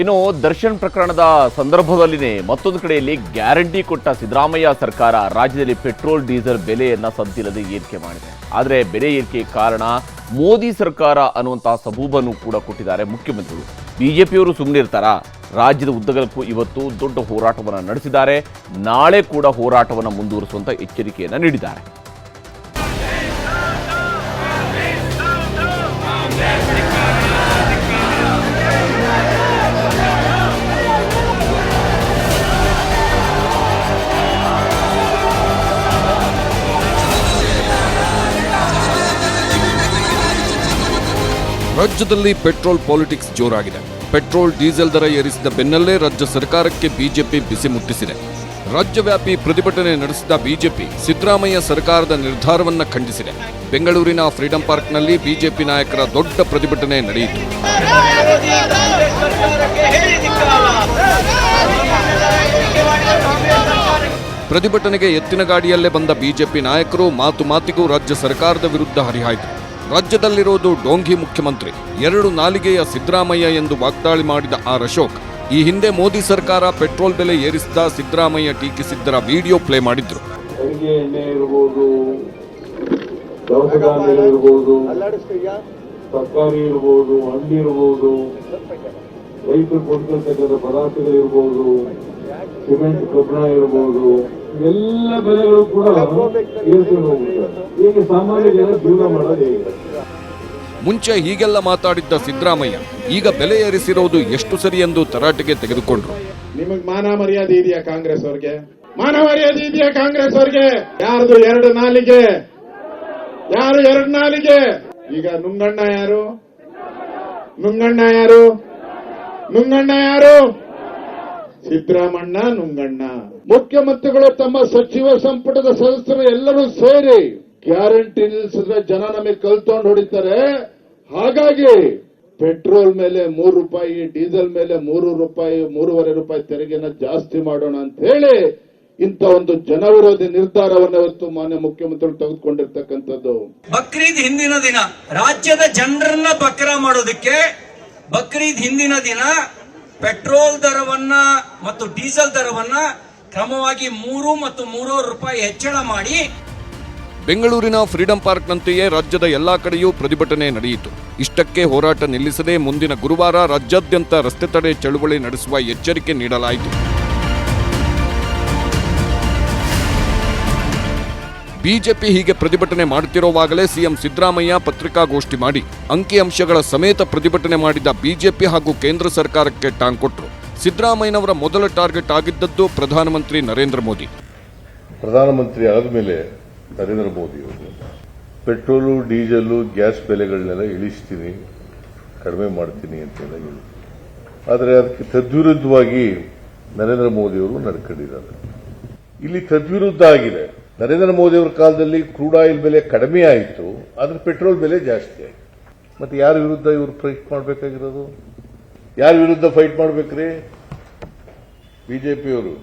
ಇನ್ನು ದರ್ಶನ್ ಪ್ರಕರಣದ ಸಂದರ್ಭದಲ್ಲಿನೇ ಮತ್ತೊಂದು ಕಡೆಯಲ್ಲಿ ಗ್ಯಾರಂಟಿ ಕೊಟ್ಟ ಸಿದ್ದರಾಮಯ್ಯ ಸರ್ಕಾರ ರಾಜ್ಯದಲ್ಲಿ ಪೆಟ್ರೋಲ್, ಡೀಸೆಲ್ ಬೆಲೆಯನ್ನ ಸದ್ದಿಲ್ಲದೆ ಏರಿಕೆ ಮಾಡಿದೆ. ಆದರೆ ಬೆಲೆ ಏರಿಕೆ ಕಾರಣ ಮೋದಿ ಸರ್ಕಾರ ಅನ್ನುವಂತಹ ಸಬೂಬನ್ನು ಕೂಡ ಕೊಟ್ಟಿದ್ದಾರೆ ಮುಖ್ಯಮಂತ್ರಿಗಳು. ಬಿಜೆಪಿಯವರು ಸುಮ್ಮನೆ ಇರ್ತಾರ? ರಾಜ್ಯದ ಉದ್ದಗಲಕ್ಕೂ ಇವತ್ತು ದೊಡ್ಡ ಹೋರಾಟವನ್ನು ನಡೆಸಿದ್ದಾರೆ. ನಾಳೆ ಕೂಡ ಹೋರಾಟವನ್ನು ಮುಂದುವರಿಸುವಂತ ಎಚ್ಚರಿಕೆಯನ್ನು ನೀಡಿದ್ದಾರೆ. ರಾಜ್ಯದಲ್ಲಿ ಪೆಟ್ರೋಲ್ ಪಾಲಿಟಿಕ್ಸ್ ಜೋರಾಗಿದೆ. ಪೆಟ್ರೋಲ್, ಡೀಸೆಲ್ ದರ ಏರಿಸಿದ ಬೆನ್ನಲ್ಲೇ ರಾಜ್ಯ ಸರ್ಕಾರಕ್ಕೆ ಬಿಜೆಪಿ ಬಿಸಿ ಮುಟ್ಟಿಸಿದೆ. ರಾಜ್ಯವ್ಯಾಪಿ ಪ್ರತಿಭಟನೆ ನಡೆಸಿದ ಬಿಜೆಪಿ ಸಿದ್ದರಾಮಯ್ಯ ಸರ್ಕಾರದ ನಿರ್ಧಾರವನ್ನು ಖಂಡಿಸಿದೆ. ಬೆಂಗಳೂರಿನ ಫ್ರೀಡಂ ಪಾರ್ಕ್ನಲ್ಲಿ ಬಿಜೆಪಿ ನಾಯಕರ ದೊಡ್ಡ ಪ್ರತಿಭಟನೆ ನಡೆಯಿತು. ಪ್ರತಿಭಟನೆಗೆ ಎತ್ತಿನ ಗಾಡಿಯಲ್ಲೇ ಬಂದ ಬಿಜೆಪಿ ನಾಯಕರು ಮಾತು ಮಾತಿಗೂ ರಾಜ್ಯ ಸರ್ಕಾರದ ವಿರುದ್ಧ ಹರಿಹಾಯ್ದರು ರಾಜ್ಯದಲ್ಲಿರೋದು ಡೋಂಗಿ ಮುಖ್ಯಮಂತ್ರಿ. ಎರಡು ನಾಲಿಗೆಯ ಸಿದ್ದರಾಮಯ್ಯ ಎಂದು ವಾಗ್ದಾಳಿ ಮಾಡಿದ ಆರ್ ಅಶೋಕ್, ಈ ಹಿಂದೆ ಮೋದಿ ಸರ್ಕಾರ ಪೆಟ್ರೋಲ್ ಬೆಲೆ ಏರಿಸಿದ ಸಿದ್ದರಾಮಯ್ಯ ಟೀಕಿಸಿದ್ದರ ವಿಡಿಯೋ ಪ್ಲೇ ಮಾಡಿದ್ರು. ಇರ್ಬೋದು, ತರಕಾರಿ ಇರ್ಬೋದು, ಹಣ್ಣು ಇರ್ಬೋದು ರೈತರು ಕೊಡ್ತಕ್ಕಂಥ ಪದಾರ್ಥಗಳು ಇರ್ಬೋದು ಸಿಮೆಂಟ್ ಕಬ್ಬಣ ಇರ್ಬೋದು ಎಲ್ಲ ಬೆಲೆಗಳು ಕೂಡ ಏರ್ಕೊಂಡು ಹೋಗ್ಬಿಡ್ತಾರೆ ಈಗ ಸಾಮಾನ್ಯ ಜನ ಜೀವನ ಮಾಡೋದು ಹೇಗೆ ಮುಂಚೆ ಹೀಗೆಲ್ಲ ಮಾತಾಡಿದ್ದ ಸಿದ್ದರಾಮಯ್ಯ ಈಗ ಬೆಲೆ ಏರಿಸಿರೋದು ಎಷ್ಟು ಸರಿ ಎಂದು ತರಾಟೆಗೆ ತೆಗೆದುಕೊಂಡ್ರು. ನಿಮಗ್ ಮಾನ ಮರ್ಯಾದೆ ಇದೆಯಾ ಕಾಂಗ್ರೆಸ್ ಅವ್ರಿಗೆ? ಮಾನ ಮರ್ಯಾದೆ ಇದೆಯಾ ಕಾಂಗ್ರೆಸ್ ಅವ್ರಿಗೆ? ಯಾರ್ದು ಎರಡು ನಾಲಿಗೆ? ಯಾರು ಎರಡು ನಾಲಿಗೆ? ಈಗ ನುಂಗಣ್ಣ ಯಾರು? ನುಂಗಣ್ಣ ಯಾರು? ನುಂಗಣ್ಣ ಯಾರು? ಸಿದ್ದರಾಮಣ್ಣ, ನುಂಗಣ್ಣ. ಮುಖ್ಯಮಂತ್ರಿಗಳು ತಮ್ಮ ಸಚಿವ ಸಂಪುಟದ ಸದಸ್ಯರು ಎಲ್ಲರೂ ಸೇರಿ ಗ್ಯಾರಂಟಿ ನಿಲ್ಲಿಸಿದ್ರೆ ಜನ ನಮಗೆ ಕಲ್ತೊಂಡು ಹೊಡಿತಾರೆ. ಹಾಗಾಗಿ ಪೆಟ್ರೋಲ್ ಮೇಲೆ ಮೂರು ರೂಪಾಯಿ, ಡೀಸೆಲ್ ಮೇಲೆ ಮೂರು ರೂಪಾಯಿ, ಮೂರುವರೆ ರೂಪಾಯಿ ತೆರಿಗೆನ ಜಾಸ್ತಿ ಮಾಡೋಣ ಅಂತ ಹೇಳಿ ಇಂಥ ಒಂದು ಜನವಿರೋಧಿ ನಿರ್ಧಾರವನ್ನು ಇವತ್ತು ಮಾನ್ಯ ಮುಖ್ಯಮಂತ್ರಿಗಳು ತೆಗೆದುಕೊಂಡಿರ್ತಕ್ಕಂಥದ್ದು. ಬಕ್ರೀದ್ ಹಿಂದಿನ ದಿನ ರಾಜ್ಯದ ಜನರನ್ನ ಬಕ್ರ ಮಾಡೋದಕ್ಕೆ ಬಕ್ರೀದ್ ಹಿಂದಿನ ದಿನ ಪೆಟ್ರೋಲ್ ದರವನ್ನ ಮತ್ತು ಡೀಸೆಲ್ ದರವನ್ನ ಕ್ರಮವಾಗಿ ಮೂರು ಮತ್ತು ಮೂರೂವರೆ ರೂಪಾಯಿ ಹೆಚ್ಚಳ ಮಾಡಿ ಬೆಂಗಳೂರಿನ ಫ್ರೀಡಂ ಪಾರ್ಕ್ನಂತೆಯೇ ರಾಜ್ಯದ ಎಲ್ಲಾ ಕಡೆಯೂ ಪ್ರತಿಭಟನೆ ನಡೆಯಿತು. ಇಷ್ಟಕ್ಕೆ ಹೋರಾಟ ನಿಲ್ಲಿಸದೆ ಮುಂದಿನ ಗುರುವಾರ ರಾಜ್ಯಾದ್ಯಂತ ರಸ್ತೆ ತಡೆ ಚಳುವಳಿ ನಡೆಸುವ ಎಚ್ಚರಿಕೆ ನೀಡಲಾಯಿತು. ಬಿಜೆಪಿ ಹೀಗೆ ಪ್ರತಿಭಟನೆ ಮಾಡುತ್ತಿರುವಾಗಲೇ ಸಿಎಂ ಸಿದ್ದರಾಮಯ್ಯ ಪತ್ರಿಕಾಗೋಷ್ಠಿ ಮಾಡಿ ಅಂಕಿಅಂಶಗಳ ಸಮೇತ ಪ್ರತಿಭಟನೆ ಮಾಡಿದ ಬಿಜೆಪಿ ಹಾಗೂ ಕೇಂದ್ರ ಸರ್ಕಾರಕ್ಕೆ ಟಾಂಗ್ ಕೊಟ್ಟರು ಸಿದ್ದರಾಮಯ್ಯನವರ ಮೊದಲ ಟಾರ್ಗೆಟ್ ಆಗಿದ್ದದ್ದು ಪ್ರಧಾನಮಂತ್ರಿ ನರೇಂದ್ರ ಮೋದಿ. ಪ್ರಧಾನಮಂತ್ರಿ ಆದಮೇಲೆ ನರೇಂದ್ರ ಮೋದಿ ಅವರು, ಪೆಟ್ರೋಲು ಡೀಸೆಲು ಗ್ಯಾಸ್ ಬೆಲೆಗಳನ್ನೆಲ್ಲ ಇಳಿಸ್ತೀನಿ, ಕಡಿಮೆ ಮಾಡ್ತೀನಿ ಅಂತ ಆದರೆ ಅದಕ್ಕೆ ತದ್ವಿರುದ್ಧವಾಗಿ ನರೇಂದ್ರ ಮೋದಿ ಅವರು ನಡ್ಕೊಂಡಿದ್ದಾರೆ. ಇಲ್ಲಿ ತದ್ವಿರುದ್ಧ ಆಗಿದೆ. ನರೇಂದ್ರ ಮೋದಿ ಅವರ ಕಾಲದಲ್ಲಿ ಕ್ರೂಡ್ ಆಯಿಲ್ ಬೆಲೆ ಕಡಿಮೆ ಆಯಿತು, ಆದ್ರೆ ಪೆಟ್ರೋಲ್ ಬೆಲೆ ಜಾಸ್ತಿ ಆಯಿತು. ಮತ್ತೆ ಯಾರ ವಿರುದ್ಧ ಇವರು ಫೈಟ್ ಮಾಡಬೇಕಾಗಿರೋದು? ಯಾರ ವಿರುದ್ಧ ಫೈಟ್ ಮಾಡ್ಬೇಕ್ರಿ? ಬಿಜೆಪಿಯವರು.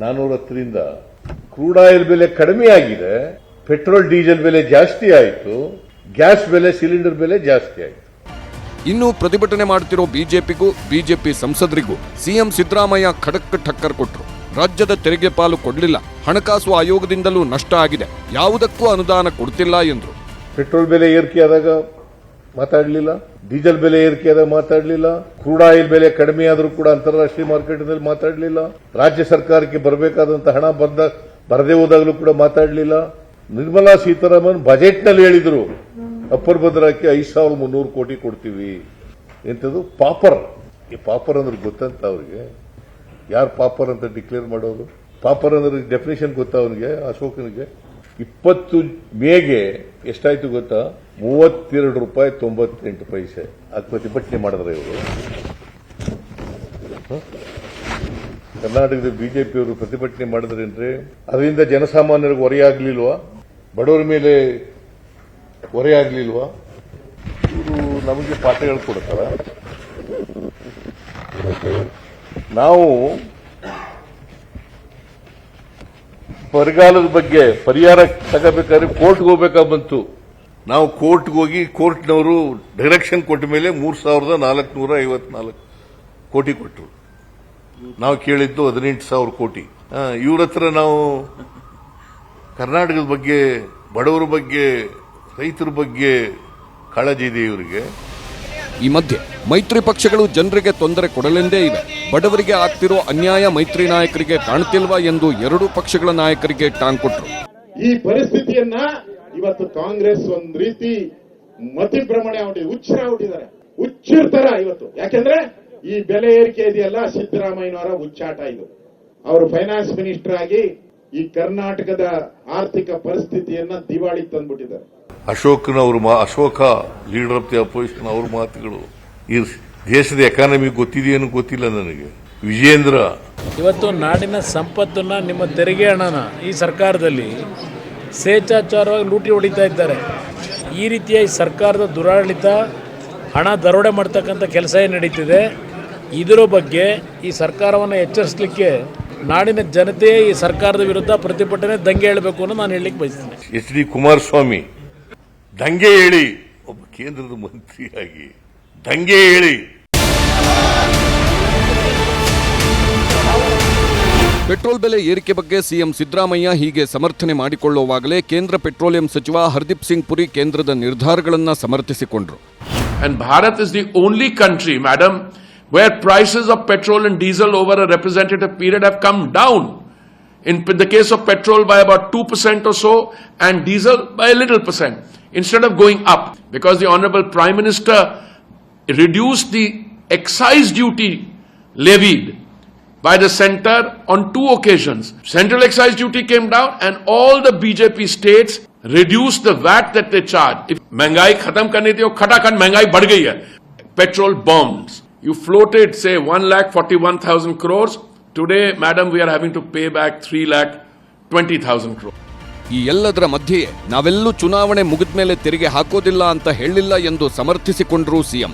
ನಾನ್ನೂರ ಹತ್ತರಿಂದ ಕ್ರೂಡ್ ಆಯಿಲ್ ಬೆಲೆ ಕಡಿಮೆ ಆಗಿದೆ, ಪೆಟ್ರೋಲ್, ಡೀಸೆಲ್ ಬೆಲೆ ಜಾಸ್ತಿ ಆಯಿತು, ಗ್ಯಾಸ್ ಬೆಲೆ, ಸಿಲಿಂಡರ್ ಬೆಲೆ ಜಾಸ್ತಿ ಆಯಿತು. ಇನ್ನು ಪ್ರತಿಭಟನೆ ಮಾಡುತ್ತಿರೋ ಬಿಜೆಪಿಗೂ, ಬಿಜೆಪಿ ಸಂಸದರಿಗೂ ಸಿಎಂ ಸಿದ್ದರಾಮಯ್ಯ ಖಡಕ್ ಠಕ್ಕರ್ ಕೊಟ್ಟರು ರಾಜ್ಯದ ತೆರಿಗೆ ಪಾಲು ಕೊಡಲಿಲ್ಲ. ಹಣಕಾಸು ಆಯೋಗದಿಂದಲೂ ನಷ್ಟ ಆಗಿದೆ. ಯಾವುದಕ್ಕೂ ಅನುದಾನ ಕೊಡ್ತಿಲ್ಲ ಎಂದರು. ಪೆಟ್ರೋಲ್ ಬೆಲೆ ಏರಿಕೆ ಮಾತಾಡಲಿಲ್ಲ. ಡೀಸೆಲ್ ಬೆಲೆ ಏರಿಕೆ ಮಾತಾಡಲಿಲ್ಲ. ಕ್ರೂಡ್ ಆಯಿಲ್ ಬೆಲೆ ಕಡಿಮೆ ಆದರೂ ಕೂಡ ಅಂತಾರಾಷ್ಟ್ರೀಯ ಮಾರ್ಕೆಟ್ನಲ್ಲಿ ಮಾತಾಡಲಿಲ್ಲ. ರಾಜ್ಯ ಸರ್ಕಾರಕ್ಕೆ ಬರಬೇಕಾದಂತಹ ಹಣ ಬಂದ, ಬರದೇ ಹೋದಾಗಲೂ ಕೂಡ ಮಾತಾಡಲಿಲ್ಲ. ನಿರ್ಮಲಾ ಸೀತಾರಾಮನ್ ಬಜೆಟ್ನಲ್ಲಿ ಹೇಳಿದರು, ಅಪ್ಪರ್ ಭದ್ರಕ್ಕೆ ಐದು ಸಾವಿರದ ಮುನ್ನೂರು ಕೋಟಿ ಕೊಡ್ತೀವಿ. ಎಂಥದ್ದು ಪಾಪರ್. ಈ ಪಾಪರ್ ಅಂದ್ರೆ ಗೊತ್ತಂತ ಅವ್ರಿಗೆ. ಯಾರು ಪಾಪರ್ ಅಂತ ಡಿಕ್ಲೇರ್ ಮಾಡೋರು ಪಾಪರ್ ಅಂದ್ರೆ ಡೆಫಿನೇಷನ್ ಗೊತ್ತಾ ಅವನಿಗೆ, ಅಶೋಕನಿಗೆ? ಇಪ್ಪತ್ತು ಮೇಗೆ ಎಷ್ಟಾಯ್ತು ಗೊತ್ತಾ? ಮೂವತ್ತೆರಡು ರೂಪಾಯಿ ತೊಂಬತ್ತೆಂಟು ಪೈಸೆ. ಅದು ಪ್ರತಿಭಟನೆ ಮಾಡಿದ್ರೆ ಇವರು? ಕರ್ನಾಟಕದ ಬಿಜೆಪಿಯವರು ಪ್ರತಿಭಟನೆ ಮಾಡಿದ್ರೇನ್ರಿ ಅದರಿಂದ ಜನಸಾಮಾನ್ಯರಿಗೆ ಹೊರೆಯಾಗ್ಲಿಲ್ವಾ? ಬಡವರ ಮೇಲೆ ಹೊರೆಯಾಗ್ಲಿಲ್ವಾ? ಇವರು ನಮಗೆ ಪಾಠ ಹೇಳ್ಕೊಡ್ತಾರ? ನಾವು ಬರಗಾಲದ ಬಗ್ಗೆ ಪರಿಹಾರ ತಗೋಬೇಕಾದ್ರೆ ಕೋರ್ಟ್ಗೆ ಹೋಗ್ಬೇಕಾ ಬಂತು. ನಾವು ಕೋರ್ಟ್ಗೆ ಹೋಗಿ ಕೋರ್ಟ್ನವರು ಡೈರೆಕ್ಷನ್ ಕೊಟ್ಟ ಮೇಲೆ ಮೂರ್ ಸಾವಿರದ ನಾಲ್ಕುನೂರ ಐವತ್ನಾಲ್ಕು ಕೋಟಿ ಕೊಟ್ಟರು. ನಾವು ಕೇಳಿದ್ದು ಹದಿನೆಂಟು ಸಾವಿರ ಕೋಟಿ. ಇವ್ರ ಹತ್ರ ನಾವು ಕರ್ನಾಟಕದ ಬಗ್ಗೆ, ಬಡವರ ಬಗ್ಗೆ, ರೈತರ ಬಗ್ಗೆ ಕಾಳಜಿ ಇದೆ ಇವರಿಗೆ. ಈ ಮಧ್ಯೆ ಮೈತ್ರಿ ಪಕ್ಷಗಳು ಜನರಿಗೆ ತೊಂದರೆ ಕೊಡಲೆಂದೇ ಇವೆ. ಬಡವರಿಗೆ ಆಗ್ತಿರೋ ಅನ್ಯಾಯ ಮೈತ್ರಿ ನಾಯಕರಿಗೆ ಕಾಣ್ತಿಲ್ವಾ ಎಂದು ಎರಡೂ ಪಕ್ಷಗಳ ನಾಯಕರಿಗೆ ಟಾಂಗ್ ಕೊಟ್ಟರು ಈ ಪರಿಸ್ಥಿತಿಯನ್ನ ಇವತ್ತು ಕಾಂಗ್ರೆಸ್ ಒಂದ್ ರೀತಿ ಮತಿಭ್ರಮಣೆ ಹುಚ್ಚರ ಹುಟ್ಟಿದ್ದಾರೆ. ಹುಚ್ಚಿರ್ತಾರ ಇವತ್ತು. ಯಾಕೆಂದ್ರೆ ಈ ಬೆಲೆ ಏರಿಕೆ ಇದೆಯಲ್ಲ ಸಿದ್ದರಾಮಯ್ಯನವರ ಹುಚ್ಚಾಟ ಇದು. ಅವರು ಫೈನಾನ್ಸ್ ಮಿನಿಸ್ಟರ್ ಆಗಿ ಈ ಕರ್ನಾಟಕದ ಆರ್ಥಿಕ ಪರಿಸ್ಥಿತಿಯನ್ನ ದಿವಾಳಿ ತಂದ್ಬಿಟ್ಟಿದ್ದಾರೆ. ಅಶೋಕ್ನವ್ರ ಮಾ Ashoka leader of the opposition ಅವ್ರ ಮಾತುಗಳು. ಈ ದೇಶದ ಎಕಾನಮಿ ಗೊತ್ತಿದೆಯೇನು ಗೊತ್ತಿಲ್ಲ ನನಗೆ. ವಿಜೇಂದ್ರ ಇವತ್ತು ನಾಡಿನ ಸಂಪತ್ತನ್ನ ನಿಮ್ಮ ತೆರಿಗೆ ಹಣನ ಈ ಸರ್ಕಾರದಲ್ಲಿ ಸ್ವೇಚ್ಛಾಚಾರವಾಗಿ ಲೂಟಿ ಹೊಡಿತಾ ಇದ್ದಾರೆ. ಈ ರೀತಿಯ ಈ ಸರ್ಕಾರದ ದುರಾಡಳಿತ ಹಣ ದರೋಡೆ ಮಾಡ್ತಕ್ಕಂಥ ಕೆಲಸ ಏನು ನಡೀತಿದೆ? ಇದರ ಬಗ್ಗೆ ಈ ಸರ್ಕಾರವನ್ನು ಎಚ್ಚರಿಸಲಿಕ್ಕೆ ನಾಡಿನ ಜನತೆ ಈ ಸರ್ಕಾರದ ವಿರುದ್ಧ ಪ್ರತಿಭಟನೆ ದಂಗೆ ಹೇಳಬೇಕು ಅನ್ನೋ ನಾನು ಹೇಳಲಿಕ್ಕೆ ಬಯಸ್ತೀನಿ. ಎಚ್ ಡಿ ಕುಮಾರಸ್ವಾಮಿ ದಂಗೆ ಹೇಳಿ ಒಬ್ಬ ಕೇಂದ್ರದ ಮಂತ್ರಿಯಾಗಿ ದಂಗೆ ಹೇಳಿ. ಪೆಟ್ರೋಲ್ ಬೆಲೆ ಏರಿಕೆ ಬಗ್ಗೆ ಸಿಎಂ ಸಿದ್ದರಾಮಯ್ಯ ಹೀಗೆ ಸಮರ್ಥನೆ ಮಾಡಿಕೊಳ್ಳುವಾಗಲೇ ಕೇಂದ್ರ ಪೆಟ್ರೋಲಿಯಂ ಸಚಿವ ಹರ್ದೀಪ್ ಸಿಂಗ್ ಪುರಿ ಕೇಂದ್ರದ ನಿರ್ಧಾರಗಳನ್ನು ಸಮರ್ಥಿಸಿಕೊಂಡರು. And Bharat is the only country madam where prices of petrol and diesel over representative period have come down in the case of petrol by about two percent oh so and diesel by little percent instead of going up because the honourable prime minister reduced the excise duty levied by the center on two occasions. Central excise duty came down and all the BJP states reduced the VAT that they charge. If महंगाई खत्म करनी थी वो खटाखट महंगाई बढ़ गई है petrol bombs you floated say 1 lakh 41,000 crores today madam we are having to pay back 3 lakh 20,000 crores ಈ ಎಲ್ಲದರ ಮಧ್ಯೆಯೇ ನಾವೆಲ್ಲೂ ಚುನಾವಣೆ ಮುಗಿದ ಮೇಲೆ ತೆರಿಗೆ ಹಾಕೋದಿಲ್ಲ ಅಂತ ಹೇಳಿಲ್ಲ ಎಂದು ಸಮರ್ಥಿಸಿಕೊಂಡರು ಸಿಎಂ